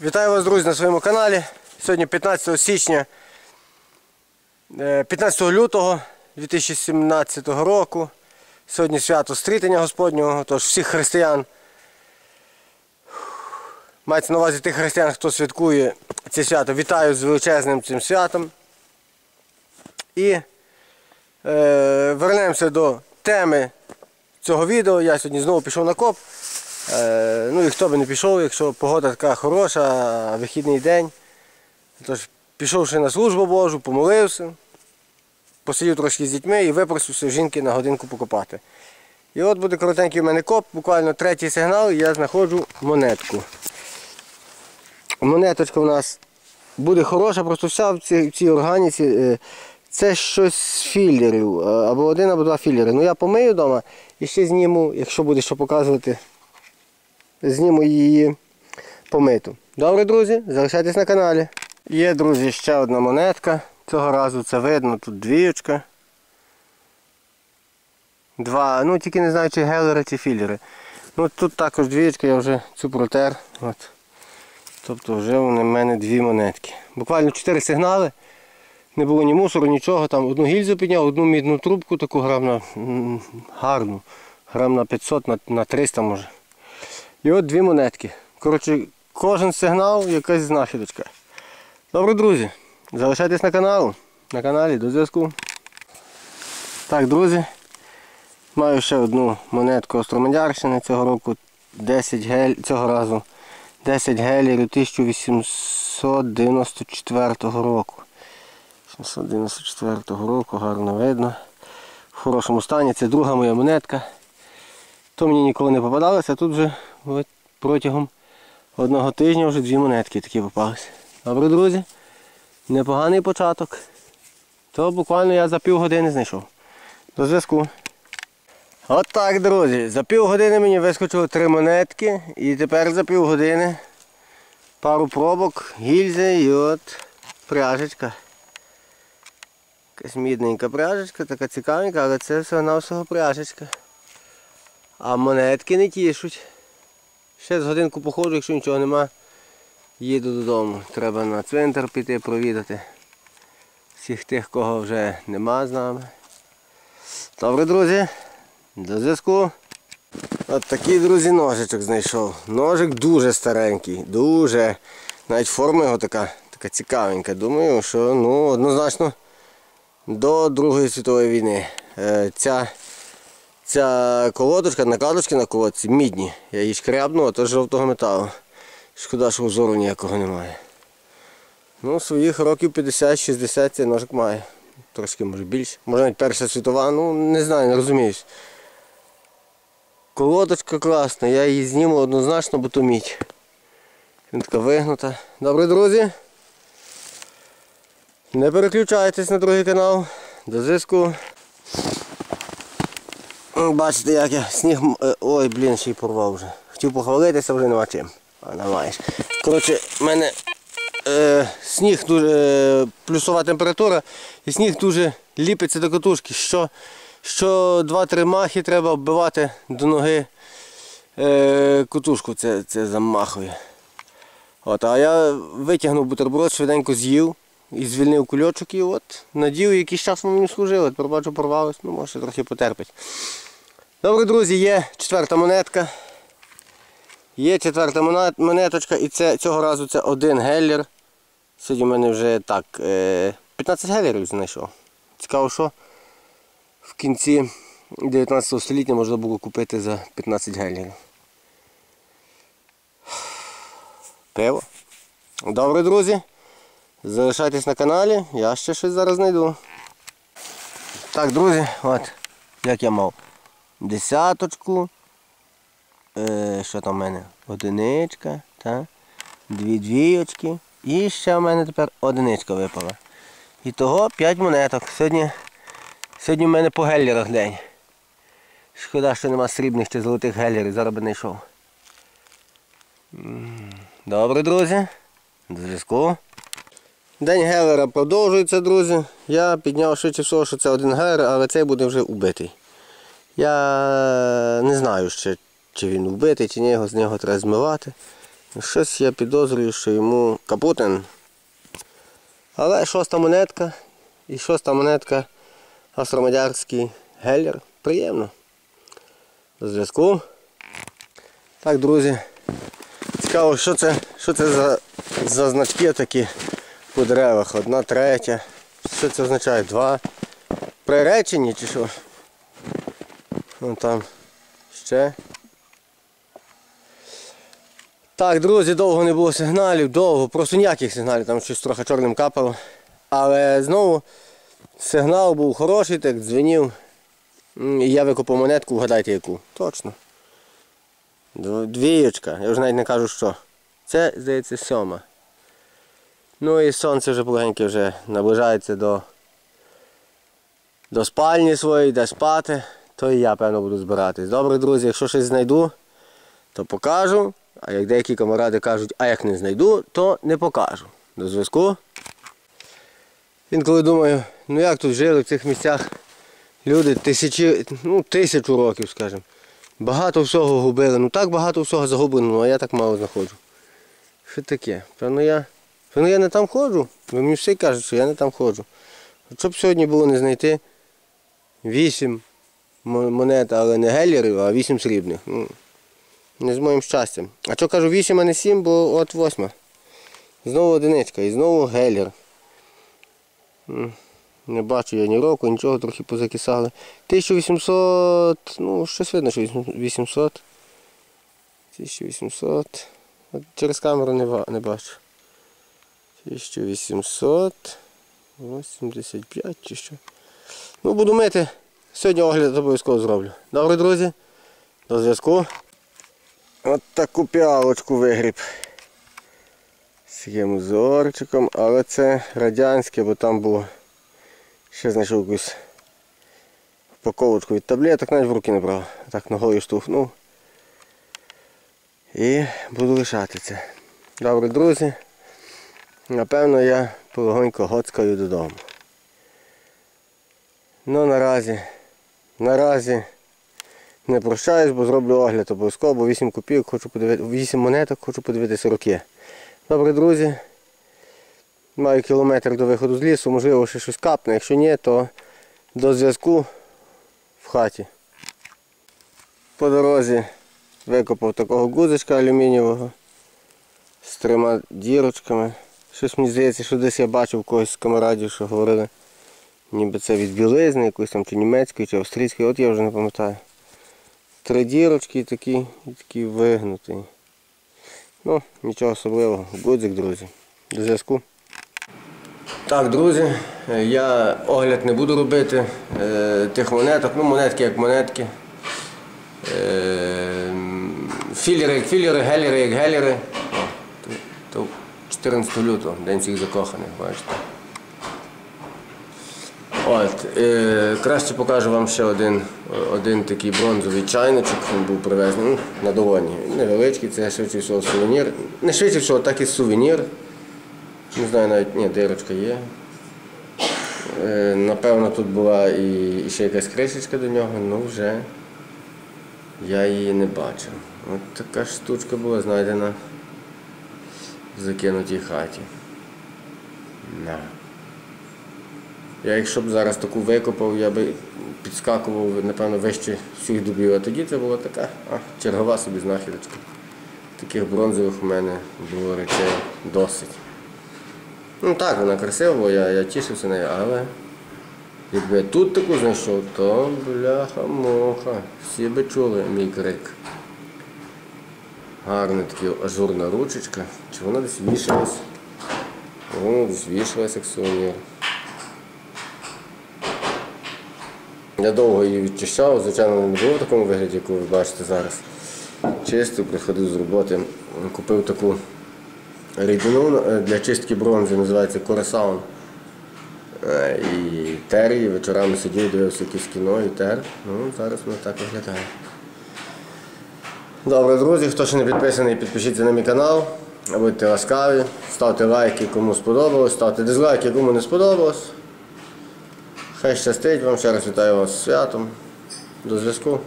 Вітаю вас, друзі, на своєму каналі. Сьогодні 15 січня, е, 15 лютого 2017 року. Сьогодні свято стрітення Господнього, тож всіх християн. Мається на увазі тих християн, хто святкує це свято. Вітаю з величезним цим святом. І е, вернемося до теми цього відео. Я сьогодні знову пішов на коп. Е, ну і хто би не пішов, якщо погода така хороша, вихідний день. Тож пішовши на службу Божу, помолився, посидів трошки з дітьми і випросився жінки на годинку покопати. І от буде коротенький у мене коп, буквально третій сигнал, і я знаходжу монетку. Монеточка у нас буде хороша, просто вся в цій, в цій органіці. е, Це щось з філерів, е, або один, або два філери. Ну я помию вдома і ще зніму, якщо буде що показувати, зніму її помиту. Добре, друзі, залишайтесь на каналі. Є, друзі, ще одна монетка. Цього разу це видно, тут двіючка. Два, ну тільки не знаю, чи гелери, чи філери. Ну тут також двіючка, я вже цю протер. От. Тобто вже у мене дві монетки. Буквально чотири сигнали. Не було ні мусору, нічого. Там одну гільзу підняв, одну мідну трубку, таку грам на гарну. Грам на 500, на, на 300 може. І от дві монетки. Коротше, кожен сигнал якась знахідочка. Добре, друзі, залишайтесь на каналу. На каналі до зв'язку. Так, друзі. Маю ще одну монетку Остромадярщини цього року. 10 гель, цього разу 10 гелерів 1894 року. 1894 року, гарно видно. В хорошому стані. Це друга моя монетка. То мені ніколи не попадалося, тут вже протягом одного тижня вже дві монетки такі попалися. Добре, друзі. Непоганий початок. То буквально я за півгодини знайшов. До зв'язку. От так, друзі. За півгодини мені вискочило три монетки і тепер за півгодини пару пробок, гільзи і от пряжечка. Якась мідненька пряжечка, така цікавенька, але це все на всього пряжечка. А монетки не тішуть. Ще з годинку походжу, якщо нічого нема, їду додому. Треба на цвинтар піти, провідати. Всіх тих, кого вже нема з нами. Добре, друзі, до зв'язку. От такий, друзі, ножичок знайшов. Ножик дуже старенький, дуже. Навіть форма його така, така цікавенька. Думаю, що ну, однозначно до Другої світової війни. Е, Ця Ця колодочка, накладочки на колодці мідні. Я її шкрябну, а то жовтого металу. Шкода, що узору ніякого немає. Ну, своїх років 50-60 цей ножик має. Трошки може більше. Може навіть Перша світова, ну не знаю, не розуміюсь. Колодочка класна, я її зніму однозначно, бо то мідь. Він така вигнута. Добре, друзі. Не переключайтесь на другий канал. До зв'язку. Бачите, як я сніг. е, Ой, блін, ще й порвав вже. Хотів похвалитися, вже нема чим. А не маєш. Коротше, в мене е, сніг дуже е, плюсова температура і сніг дуже ліпиться до катушки. Що, що 2-3 махи треба вбивати до ноги е, катушку. Це, це замахує. От, а я витягнув бутерброд, швиденько з'їв і звільнив кульочок і от надів, якийсь час воно мені служили. Тепер бачу, порвалось, ну може трохи потерпить. Добре, друзі, є четверта монетка. Є четверта монеточка і це, цього разу це один геллер. Сьогодні в мене вже так, е, 15 геллерів знайшов. Цікаво, що в кінці 19 століття можна було купити за 15 геллерів. Пиво. Добре, друзі. Залишайтесь на каналі, я ще щось зараз знайду. Так, друзі, от, як я мав. Десяточку. Е, що там в мене? Одиничка, та? дві двійочки. І ще в мене тепер одиничка випала. І того 5 монеток. Сьогодні, сьогодні в мене по геллерах день. Шкода, що нема срібних чи золотих геллерів, зараз би не йшов. Добре, друзі. До зв'язку. День гелера продовжується, друзі. Я підняв швидше всього, що це один гелер, але цей буде вже убитий. Я не знаю ще, чи він вбитий, чи ні, його з нього треба змивати. Щось я підозрюю, що йому капутин. Але шоста монетка і шоста монетка австромадярський геллер. Приємно. До зв'язку. Так, друзі. Цікаво, що це, що це за, за значки такі по деревах. Одна третя. Що це означає? Два. Приречені чи що? Вон там ще. Так, друзі, довго не було сигналів, довго, просто ніяких сигналів, там щось трохи чорним капало. Але знову сигнал був хороший, так дзвенів. І я викопав монетку, вгадайте яку. Точно. Дв- Двієчка, я вже навіть не кажу що. Це, здається, сьома. Ну і сонце вже полегеньке вже наближається до, до спальні своєї, де спати, то і я, певно, буду збиратись. Добре, друзі, якщо щось знайду, то покажу. А як деякі камаради кажуть, а як не знайду, то не покажу. До зв'язку. Інколи думаю, ну як тут жили в цих місцях люди тисячі, ну тисячу років, скажімо. Багато всього губили. Ну так багато всього загублено, а я так мало знаходжу. Що таке? Певно я. Певно я не там ходжу. Бо мені всі кажуть, що я не там ходжу. Щоб сьогодні було не знайти вісім монет, але не геллерів, а вісім срібних. Ну, не з моїм щастям. А що кажу 8, а не 7, бо от восьма. Знову одиничка і знову геллер. Не бачу я ні року, нічого, трохи позакисали. 1800, ну щось видно, що 800. 1800. От через камеру не, не бачу. 1885 чи що. Ну буду мити. Сьогодні огляд обов'язково зроблю. Добре, друзі. До зв'язку. От таку піалочку вигріб. З таким узорчиком, але це радянське, бо там було ще знайшов якусь упаковочку від таблеток, навіть в руки не брав. Так ногою штовхнув. І буду лишати це. Добре, друзі. Напевно я полегонько гоцкаю додому. Ну наразі, наразі не прощаюсь, бо зроблю огляд обов'язково, бо 8 копійок хочу подивитися, 8 монеток хочу подивитися роки. Добре, друзі. Маю кілометр до виходу з лісу, можливо ще щось капне. Якщо ні, то до зв'язку в хаті. По дорозі викопав такого гузичка алюмінієвого з трьома дірочками. Щось мені здається, що десь я бачив когось з камарадів, що говорили, ніби це від білизни, якоїсь там чи німецької, чи австрійської, от я вже не пам'ятаю. Три дірочки такі такі вигнуті. Ну, нічого особливого. Гудзик, друзі. До зв'язку. Так, друзі, е, я огляд не буду робити е, тих монеток. Ну, монетки як монетки. Е, філери як філери, гелери як гелери. О, то, то 14 лютого, день всіх закоханих, бачите. От, е, краще покажу вам ще один, один такий бронзовий чайничок, він був привезений ну, на долоні. Невеличкий, це швидше всього сувенір. Не швидше всього, так і сувенір. Не знаю навіть, ні, дирочка є. Е, напевно, тут була і, і ще якась кришечка до нього, ну вже я її не бачив. От така штучка була знайдена в закинутій хаті. На. Я якщо б зараз таку викопав, я би підскакував, напевно, вище всіх дубів. А тоді це була така а, чергова собі знахідочка. Таких бронзових у мене було речей досить. Ну так, вона красива, була, я, я тішився нею, але якби я тут таку знайшов, то бляха-муха. Всі би чули мій крик. Гарна така ажурна ручечка. Чи вона десь вішалась? О, десь вішалась як сувенір. Я довго її відчищав, звичайно, не було в такому вигляді, яку ви бачите зараз. Чистив, приходив з роботи, купив таку рідину е, для чистки бронзи, називається Коресаун. Е, І тер її, вечорами сидів, дивився якесь кіно і тер. Ну, зараз воно так виглядає. Добре, друзі, хто ще не підписаний, підпишіться на мій канал. Будьте ласкаві, ставте лайки, кому сподобалось, ставте дизлайки, кому не сподобалось. Хай щастить вам, ще раз вітаю вас з святом. До зв'язку.